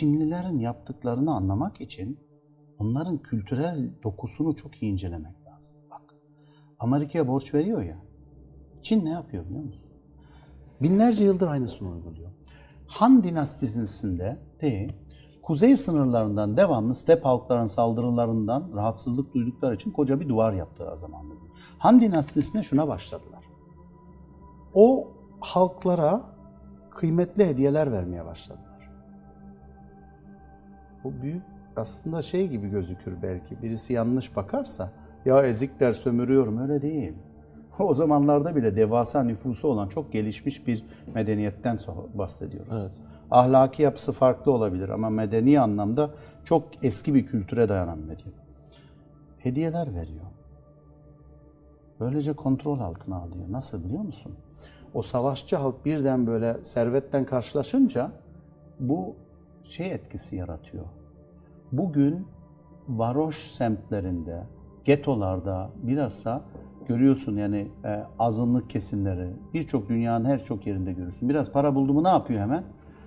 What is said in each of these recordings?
Çinlilerin yaptıklarını anlamak için onların kültürel dokusunu çok iyi incelemek lazım. Bak, Amerika'ya borç veriyor ya. Çin ne yapıyor biliyor musun? Binlerce yıldır aynısını uyguluyor. Han dinastisinde de kuzey sınırlarından devamlı step halkların saldırılarından rahatsızlık duydukları için koca bir duvar yaptılar zamanında. Han dinastisine şuna başladılar. O halklara kıymetli hediyeler vermeye başladılar. Bu büyük aslında şey gibi gözükür belki. Birisi yanlış bakarsa ya ezikler sömürüyorum öyle değil. O zamanlarda bile devasa nüfusu olan çok gelişmiş bir medeniyetten bahsediyoruz. Evet. Ahlaki yapısı farklı olabilir ama medeni anlamda çok eski bir kültüre dayanan medeniyet. Hediyeler veriyor. Böylece kontrol altına alıyor. Nasıl biliyor musun? O savaşçı halk birden böyle servetten karşılaşınca bu şey etkisi yaratıyor. Bugün varoş semtlerinde, getolarda bilhassa görüyorsun yani e, azınlık kesimleri birçok dünyanın her çok yerinde görürsün. Biraz para buldu mu ne yapıyor hemen?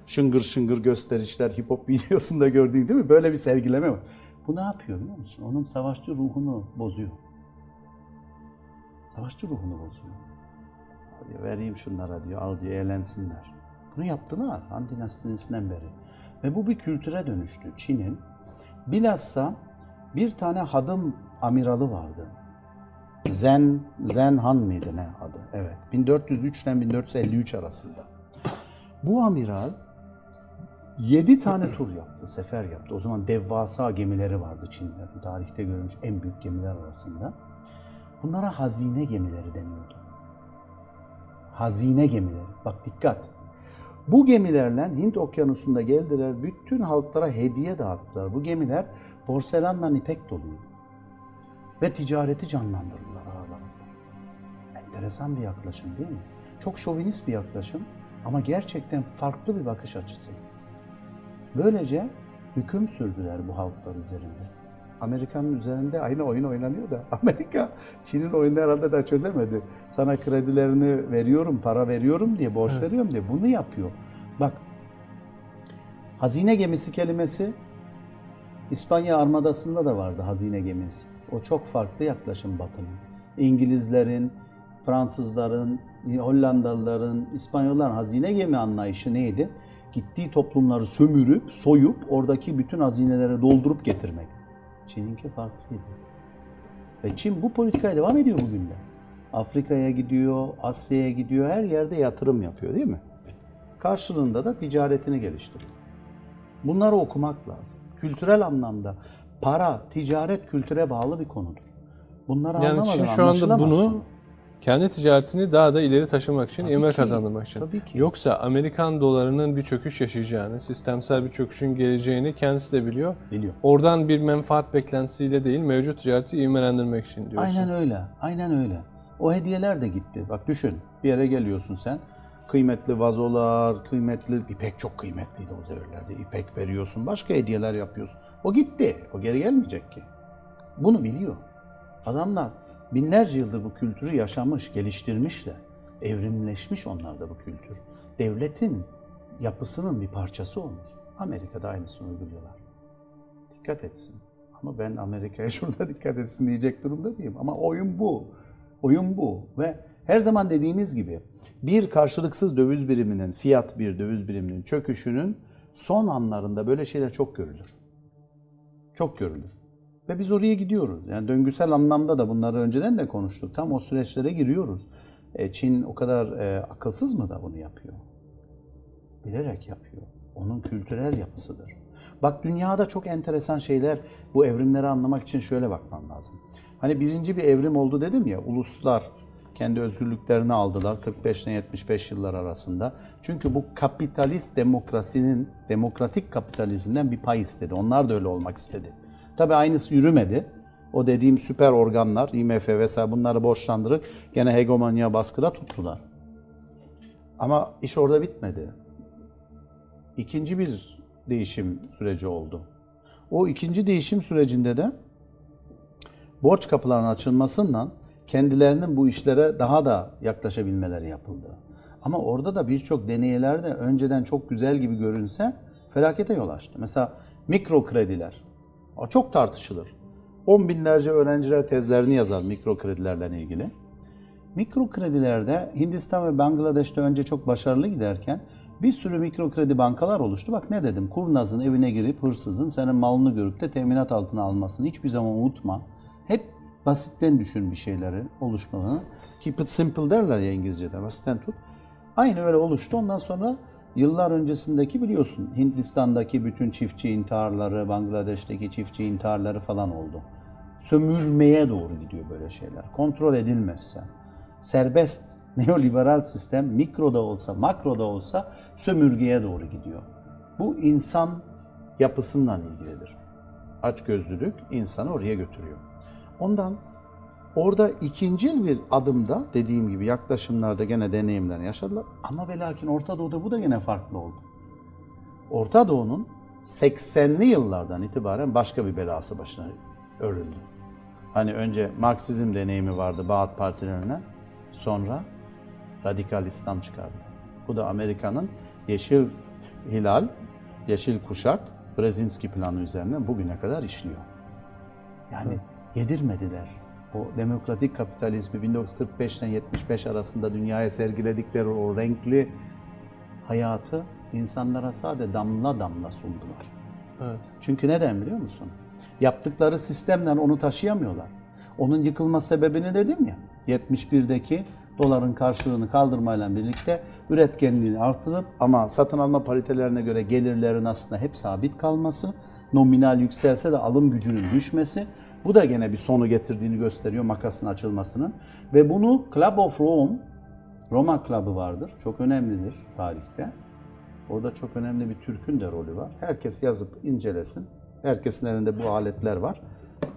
Şıngır şıngır gösterişler hip hop videosunda gördüğün değil mi? Böyle bir sergileme var. Bu ne yapıyor biliyor musun? Onun savaşçı ruhunu bozuyor. Savaşçı ruhunu bozuyor. Diyor, vereyim şunlara diyor, al diyor, eğlensinler. Bunu yaptılar Han dinastisinden beri. Ve bu bir kültüre dönüştü Çin'in. Bilhassa bir tane hadım amiralı vardı. Zen, Zen Han mıydı ne adı? Evet. 1403 ile 1453 arasında. Bu amiral 7 tane tur yaptı, sefer yaptı. O zaman devasa gemileri vardı Çinlilerin. Tarihte görülmüş en büyük gemiler arasında. Bunlara hazine gemileri deniyordu. Hazine gemileri. Bak dikkat. Bu gemilerle Hint okyanusunda geldiler, bütün halklara hediye dağıttılar. Bu gemiler porselanla ipek doluydu. Ve ticareti canlandırdılar aralarında. Enteresan bir yaklaşım değil mi? Çok şovinist bir yaklaşım ama gerçekten farklı bir bakış açısı. Böylece hüküm sürdüler bu halklar üzerinde. Amerika'nın üzerinde aynı oyun oynanıyor da Amerika Çin'in oyunu herhalde daha çözemedi. Sana kredilerini veriyorum, para veriyorum diye, borç veriyorum diye bunu yapıyor. Bak hazine gemisi kelimesi İspanya armadasında da vardı hazine gemisi. O çok farklı yaklaşım Batı'nın. İngilizlerin, Fransızların, Hollandalıların, İspanyolların hazine gemi anlayışı neydi? Gittiği toplumları sömürüp, soyup oradaki bütün hazineleri doldurup getirmek. Çin'inki farklıydı. Ve Çin bu politikaya devam ediyor bugün de. Afrika'ya gidiyor, Asya'ya gidiyor, her yerde yatırım yapıyor değil mi? Karşılığında da ticaretini geliştiriyor. Bunları okumak lazım. Kültürel anlamda para, ticaret kültüre bağlı bir konudur. Bunları Yani anlamadan Çin şu anda bunu konu. kendi ticaretini daha da ileri taşımak için, Tabii ivme kazandırmak için. tabii ki. Yoksa Amerikan dolarının bir çöküş yaşayacağını, sistemsel bir çöküşün geleceğini kendisi de biliyor. Biliyor. Oradan bir menfaat beklentisiyle değil, mevcut ticareti ivmelendirmek için diyorsun. Aynen öyle. Aynen öyle. O hediyeler de gitti. Bak düşün. Bir yere geliyorsun sen. Kıymetli vazolar, kıymetli ipek çok kıymetliydi o devirlerde. İpek veriyorsun, başka hediyeler yapıyorsun. O gitti. O geri gelmeyecek ki. Bunu biliyor. Adamlar binlerce yıldır bu kültürü yaşamış, geliştirmişler. Evrimleşmiş onlarda bu kültür. Devletin yapısının bir parçası olmuş. Amerika'da aynısını uyguluyorlar. Dikkat etsin. Ama ben Amerika'ya şurada dikkat etsin diyecek durumda değilim. Ama oyun bu. Oyun bu. Ve her zaman dediğimiz gibi bir karşılıksız döviz biriminin, fiyat bir döviz biriminin çöküşünün son anlarında böyle şeyler çok görülür. Çok görülür. Ve biz oraya gidiyoruz. Yani döngüsel anlamda da bunları önceden de konuştuk. Tam o süreçlere giriyoruz. E, Çin o kadar e, akılsız mı da bunu yapıyor? bilerek yapıyor. Onun kültürel yapısıdır. Bak dünyada çok enteresan şeyler bu evrimleri anlamak için şöyle bakman lazım. Hani birinci bir evrim oldu dedim ya uluslar kendi özgürlüklerini aldılar 45 ile 75 yıllar arasında. Çünkü bu kapitalist demokrasinin demokratik kapitalizmden bir pay istedi. Onlar da öyle olmak istedi. Tabii aynısı yürümedi. O dediğim süper organlar, IMF vesaire bunları borçlandırıp gene hegemonya baskıda tuttular. Ama iş orada bitmedi ikinci bir değişim süreci oldu. O ikinci değişim sürecinde de borç kapılarının açılmasından kendilerinin bu işlere daha da yaklaşabilmeleri yapıldı. Ama orada da birçok deneylerde önceden çok güzel gibi görünse felakete yol açtı. Mesela mikro krediler. Çok tartışılır. On binlerce öğrenciler tezlerini yazar mikro kredilerle ilgili. Mikro kredilerde Hindistan ve Bangladeş'te önce çok başarılı giderken bir sürü mikro kredi bankalar oluştu. Bak ne dedim, kurnazın evine girip hırsızın senin malını görüp de teminat altına almasını hiçbir zaman unutma. Hep basitten düşün bir şeyleri oluşmalarını. Keep it simple derler ya İngilizce'de, basitten tut. Aynı öyle oluştu. Ondan sonra yıllar öncesindeki biliyorsun Hindistan'daki bütün çiftçi intiharları, Bangladeş'teki çiftçi intiharları falan oldu. Sömürmeye doğru gidiyor böyle şeyler. Kontrol edilmezse. Serbest neoliberal sistem mikroda olsa, makroda olsa sömürgeye doğru gidiyor. Bu insan yapısından ilgilidir. Açgözlülük insanı oraya götürüyor. Ondan Orada ikincil bir adımda dediğim gibi yaklaşımlarda gene deneyimler yaşadılar. Ama ve lakin Orta Doğu'da bu da gene farklı oldu. Orta Doğu'nun 80'li yıllardan itibaren başka bir belası başına örüldü. Hani önce Marksizm deneyimi vardı Bağat partilerine. Sonra radikal İslam çıkardı. Bu da Amerika'nın Yeşil Hilal, Yeşil Kuşak, Brzezinski planı üzerine bugüne kadar işliyor. Yani yedirmediler. O demokratik kapitalizmi 1945'ten 75 arasında dünyaya sergiledikleri o renkli hayatı insanlara sade damla damla sundular. Evet. Çünkü neden biliyor musun? Yaptıkları sistemden onu taşıyamıyorlar. Onun yıkılma sebebini dedim ya, 71'deki doların karşılığını kaldırmayla birlikte üretkenliğini artırıp ama satın alma paritelerine göre gelirlerin aslında hep sabit kalması, nominal yükselse de alım gücünün düşmesi. Bu da gene bir sonu getirdiğini gösteriyor makasın açılmasının. Ve bunu Club of Rome, Roma Club'ı vardır. Çok önemlidir tarihte. Orada çok önemli bir Türk'ün de rolü var. Herkes yazıp incelesin. Herkesin elinde bu aletler var.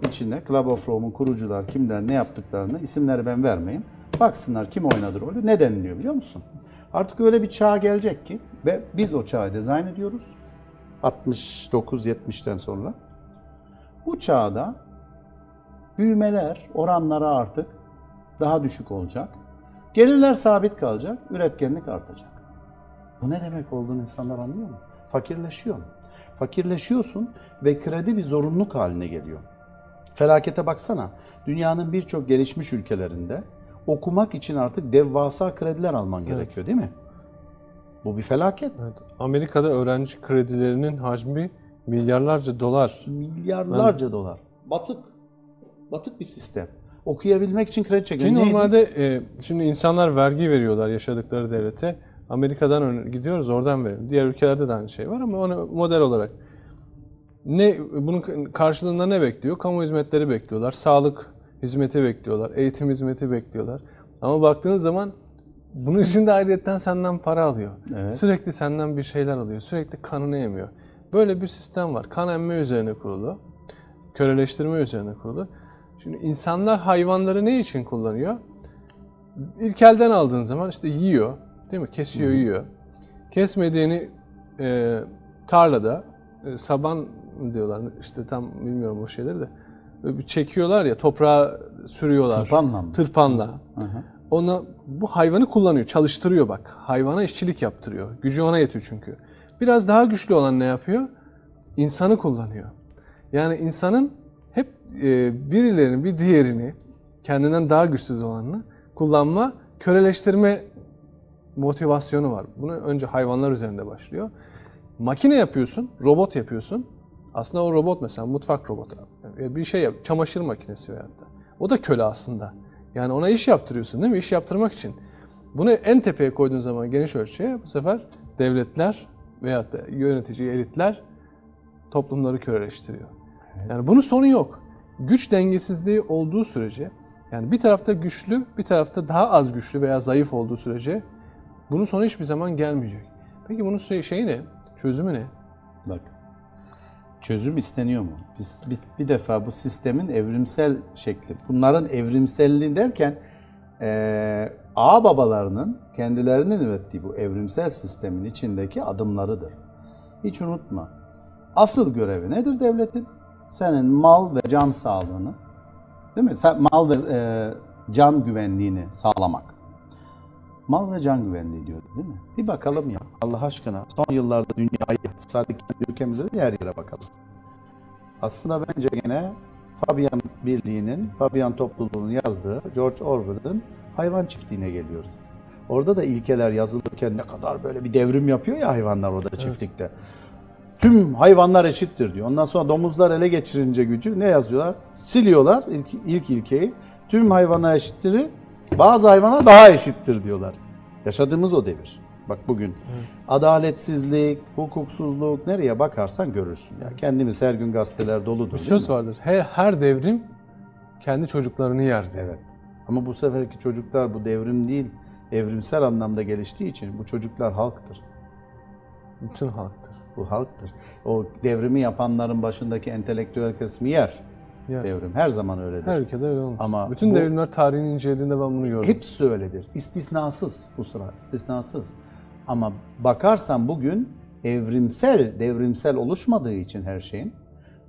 İçinde Club of Rome'un kurucular kimler ne yaptıklarını isimleri ben vermeyeyim. Baksınlar kim oynadı rolü. Ne deniliyor biliyor musun? Artık öyle bir çağ gelecek ki ve biz o çağı dizayn ediyoruz. 69-70'ten sonra. Bu çağda büyümeler oranları artık daha düşük olacak. Gelirler sabit kalacak, üretkenlik artacak. Bu ne demek olduğunu insanlar anlıyor mu? Fakirleşiyor mu? Fakirleşiyorsun ve kredi bir zorunluluk haline geliyor. Felakete baksana. Dünyanın birçok gelişmiş ülkelerinde okumak için artık devasa krediler alman gerekiyor değil mi? Bu bir felaket. Evet. Amerika'da öğrenci kredilerinin hacmi milyarlarca dolar. Milyarlarca dolar. Batık. Batık bir sistem. Okuyabilmek için kredi çekiyor. Ki Neydi? normalde e, şimdi insanlar vergi veriyorlar yaşadıkları devlete. Amerika'dan gidiyoruz oradan verelim. Diğer ülkelerde de aynı şey var ama onu model olarak ne bunun karşılığında ne bekliyor? Kamu hizmetleri bekliyorlar, sağlık hizmeti bekliyorlar, eğitim hizmeti bekliyorlar. Ama baktığınız zaman bunun için de ayrıyetten senden para alıyor. Evet. Sürekli senden bir şeyler alıyor. Sürekli kanını emiyor. Böyle bir sistem var. Kan emme üzerine kurulu. Köleleştirme üzerine kurulu. Şimdi insanlar hayvanları ne için kullanıyor? İlkelden aldığın zaman işte yiyor, değil mi? Kesiyor, yiyor. Kesmediğini e, tarlada e, saban diyorlar işte tam bilmiyorum o şeyleri de böyle çekiyorlar ya toprağa sürüyorlar. Tırpanla mı? Tırpanla. Hı hı. Ona bu hayvanı kullanıyor, çalıştırıyor bak. Hayvana işçilik yaptırıyor. Gücü ona yetiyor çünkü. Biraz daha güçlü olan ne yapıyor? İnsanı kullanıyor. Yani insanın hep e, birilerinin bir diğerini kendinden daha güçsüz olanını kullanma, köleleştirme motivasyonu var. Bunu önce hayvanlar üzerinde başlıyor. Makine yapıyorsun, robot yapıyorsun. Aslında o robot mesela mutfak robotu. Bir şey yap, çamaşır makinesi veyahut da. O da köle aslında. Yani ona iş yaptırıyorsun değil mi? İş yaptırmak için. Bunu en tepeye koyduğun zaman geniş ölçüye bu sefer devletler veyahut da yönetici elitler toplumları köleleştiriyor. Yani bunun sonu yok. Güç dengesizliği olduğu sürece yani bir tarafta güçlü, bir tarafta daha az güçlü veya zayıf olduğu sürece bunun sonu hiçbir zaman gelmeyecek. Peki bunun şey- şeyi ne? Çözümü ne? Bak. Çözüm isteniyor mu? Biz, biz bir defa bu sistemin evrimsel şekli. Bunların evrimselliği derken eee ağ babalarının kendilerinin ürettiği bu evrimsel sistemin içindeki adımlarıdır. Hiç unutma. Asıl görevi nedir devletin? Senin mal ve can sağlığını, değil mi? Sen mal ve eee, can güvenliğini sağlamak. Mal ve can güvenliği diyordu değil mi? Bir bakalım ya Allah aşkına son yıllarda dünyayı sadece kendi ülkemize de diğer yere bakalım. Aslında bence gene Fabian Birliği'nin, Fabian topluluğunun yazdığı George Orwell'ın hayvan çiftliğine geliyoruz. Orada da ilkeler yazılırken ne kadar böyle bir devrim yapıyor ya hayvanlar orada çiftlikte. Tüm hayvanlar eşittir diyor. Ondan sonra domuzlar ele geçirince gücü ne yazıyorlar? Siliyorlar ilk, ilk ilkeyi. Tüm hayvanlar eşittir. Bazı hayvanlar daha eşittir diyorlar. Yaşadığımız o devir. Bak bugün adaletsizlik, hukuksuzluk nereye bakarsan görürsün ya. Kendimiz her gün gazeteler doludur. Bir söz vardır. Her, her devrim kendi çocuklarını yer. Evet. Ama bu seferki çocuklar bu devrim değil, evrimsel anlamda geliştiği için bu çocuklar halktır. Bütün halktır. Bu halktır. O devrimi yapanların başındaki entelektüel kısmı yer. Yer. Devrim her zaman öyledir. Her ülkede öyle olmuş. Ama Bütün bu- devrimler tarihini incelediğinde ben bunu gördüm. Hepsi öyledir. İstisnasız bu sıra, istisnasız. Ama bakarsan bugün evrimsel, devrimsel oluşmadığı için her şeyin,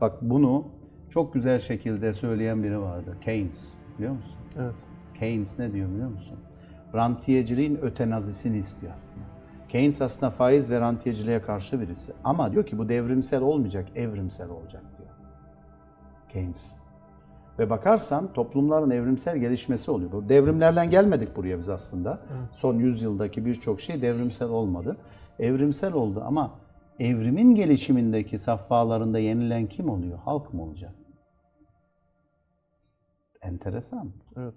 bak bunu çok güzel şekilde söyleyen biri vardı. Keynes, biliyor musun? Evet. Keynes ne diyor biliyor musun? Rantiyeciliğin ötenazisini istiyor aslında. Keynes aslında faiz ve rantiyeciliğe karşı birisi. Ama diyor ki bu devrimsel olmayacak, evrimsel olacak diyor. Keynes. Ve bakarsan toplumların evrimsel gelişmesi oluyor. Bu devrimlerden gelmedik buraya biz aslında. Son yüzyıldaki birçok şey devrimsel olmadı. Evrimsel oldu ama evrimin gelişimindeki safhalarında yenilen kim oluyor? Halk mı olacak? Enteresan. Evet.